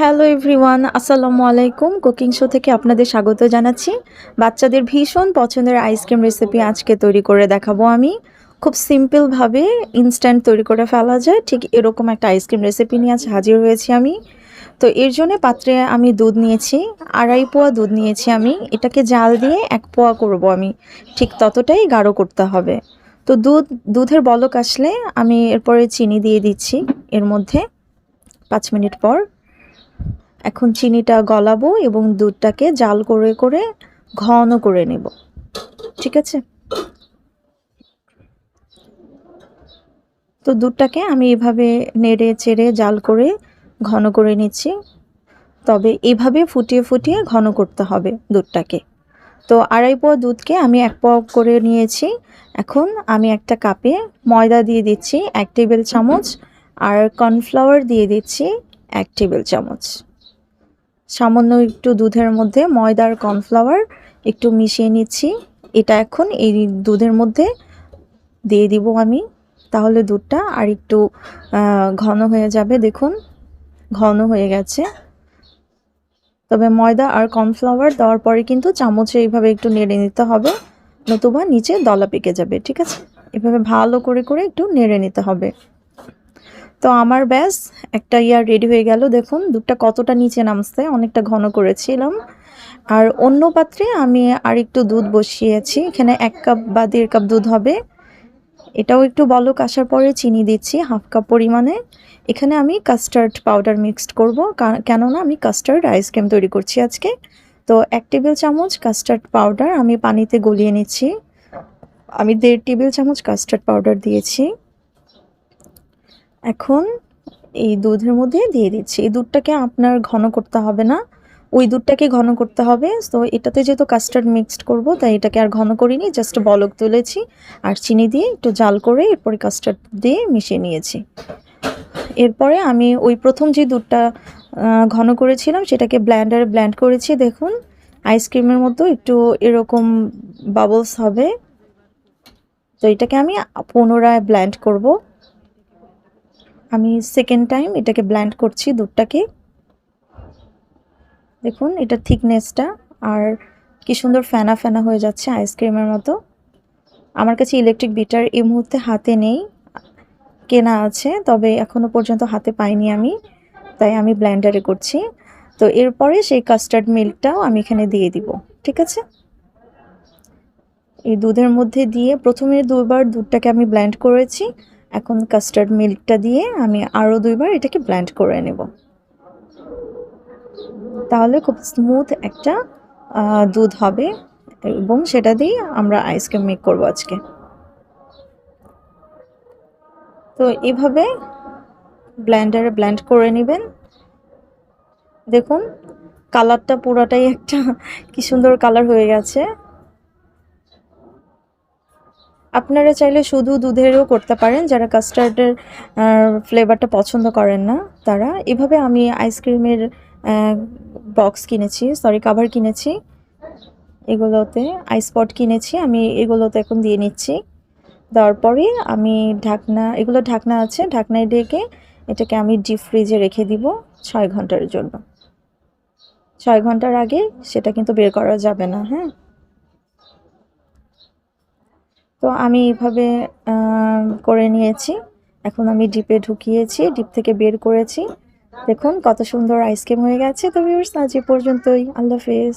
Hello everyone আসসালামু আলাইকুম। Cooking show থেকে আপনাদের স্বাগত জানাচ্ছি। বাচ্চাদের ভীষণ পছন্দের আইসক্রিম রেসিপি আজকে তৈরি করে দেখাবো আমি। খুব সিম্পলভাবে ইনস্ট্যান্ট তৈরি করে ফেলা যায়। ঠিক এরকম একটা আইসক্রিম রেসিপি নিয়ে আজ হাজির হয়েছি আমি। তো এর জন্য পাত্রে আমি দুধ নিয়েছি, আড়াই পোয়া দুধ নিয়েছি আমি। এটাকে জাল দিয়ে এক পোয়া করব আমি। ঠিক ততটাই গাঢ় করতে হবে। তো দুধ, দুধের বলক আসলে আমি এরপরে চিনি দিয়ে দিচ্ছি। এর মধ্যে পাঁচ মিনিট পর এখন চিনিটা গলাবো এবং দুধটাকে জাল করে করে ঘন করে নেব। ঠিক আছে? তো দুধটাকে আমি এভাবে নেড়ে চেড়ে জাল করে ঘন করে নিচ্ছি। তবে এভাবে ফুটিয়ে ফুটিয়ে ঘন করতে হবে দুধটাকে। তো আড়াই পোয়া দুধকে আমি এক পোয়া করে নিয়েছি। এখন আমি একটা কাপে ময়দা দিয়ে দিচ্ছি এক টেবিল চামচ আর কর্নফ্লাওয়ার দিয়ে দিচ্ছি এক টেবিল চামচ। সামান্য একটু দুধের মধ্যে ময়দার কর্নফ্লাওয়ার একটু মিশিয়ে নিচ্ছি। এটা এখন এই দুধের মধ্যে দিয়ে দিব আমি। তাহলে দুধটা আর একটু ঘন হয়ে যাবে। দেখুন, ঘন হয়ে গেছে। তবে ময়দা আর কর্নফ্লাওয়ার দেওয়ার পরে কিন্তু চামচে এইভাবে একটু নেড়ে নিতে হবে, নতুবা নিচে দলা পেকে যাবে, ঠিক আছে? এভাবে ভালো করে করে একটু নেড়ে নিতে হবে। তো আমার ব্যাস, একটা ইয়ার রেডি হয়ে গেল। দেখুন, দুধটা কতটা নিচে নামছে, অনেকটা ঘন করেছিলাম। আর অন্য পাত্রে আমি আর একটু দুধ বসিয়েছি। এখানে এক কাপ বা দেড় কাপ দুধ হবে। এটাও একটু বলক আসার পরে চিনি দিচ্ছি, হাফ কাপ পরিমাণে। এখানে আমি কাস্টার্ড পাউডার মিক্সড করব। কেননা আমি কাস্টার্ড আইসক্রিম তৈরি করছি আজকে। তো এক টেবিল চামচ কাস্টার্ড পাউডার আমি পানিতে গলিয়ে নিচ্ছি। আমি দেড় টেবিল চামচ কাস্টার্ড পাউডার দিয়েছি। এখন এই দুধের মধ্যে দিয়ে দিচ্ছি। এই দুধটাকে আপনার ঘন করতে হবে না। ওই দুধটাকে ঘন করতে হবে। তো এটাতে যেহেতু কাস্টার্ড মিক্সড করব, তাই এটাকে আর ঘন করিনি জাস্ট বলক তুলেছি। আর চিনি দিয়ে একটু জাল করে এরপরে কাস্টার্ড দিয়ে মিশিয়ে নিয়েছি। এরপরে আমি ওই প্রথম যে দুধটা ঘন করেছিলাম, সেটাকে ব্ল্যান্ডারে ব্ল্যান্ড করেছি। দেখুন আইসক্রিমের মতো একটু এরকম বাবলস হবে। তো এটাকে আমি পুনরায় ব্ল্যান্ড করব। আমি সেকেন্ড টাইম এটাকে ব্ল্যান্ড করছি দুধটাকে। দেখুন, এটা থিকনেসটা আর কি সুন্দর ফেনা ফেনা হয়ে যাচ্ছে আইসক্রিমের মতো। আমার কাছে ইলেকট্রিক বিটার এই মুহূর্তে হাতে নেই, কেনা আছে, তবে এখনও পর্যন্ত হাতে পাইনি আমি, তাই আমি ব্ল্যান্ডারে করছি। তো এরপরে সেই কাস্টার্ড মিল্কটাও আমি এখানে দিয়ে দিব, ঠিক আছে? এই দুধের মধ্যে দিয়ে প্রথমে দুবার দুধটাকে আমি ব্ল্যান্ড করেছি এখন কাস্টার্ড মিল্কটা দিয়ে আমি আরও দুইবার এটাকে ব্ল্যান্ড করে নেব। তাহলে খুব স্মুথ একটা দুধ হবে এবং সেটা দিয়ে আমরা আইসক্রিম মেক করব আজকে। তো এভাবে ব্ল্যান্ডারে ব্ল্যান্ড করে নেবেন। দেখুন কালারটা পুরোটাই একটা, কি সুন্দর কালার হয়ে গেছে। আপনারা চাইলে শুধু দুধেরও করতে পারেন, যারা কাস্টার্ডের ফ্লেভারটা পছন্দ করেন না তারা। এভাবে আমি আইসক্রিমের বক্স কিনেছি সরি কাভার কিনেছি। এগুলোতে আইসপট কিনেছি, আমি এগুলোতে এখন দিয়ে নিচ্ছি। দেওয়ার পরে আমি ঢাকনা, এগুলো ঢাকনা আছে, ঢাকনায় ডেকে এটাকে আমি ডিপ ফ্রিজে রেখে দিব ছয় ঘণ্টার জন্য। ছয় ঘণ্টার আগে সেটা কিন্তু বের করা যাবে না হ্যাঁ? তো আমি এইভাবে করে নিয়েছি। এখন আমি ডিপে ঢুকিয়েছি, ডিপ থেকে বের করেছি। দেখুন কত সুন্দর আইসক্রিম হয়ে গেছে। তো ভিউর্স আজ এ পর্যন্তই। আল্লাহ হাফেজ।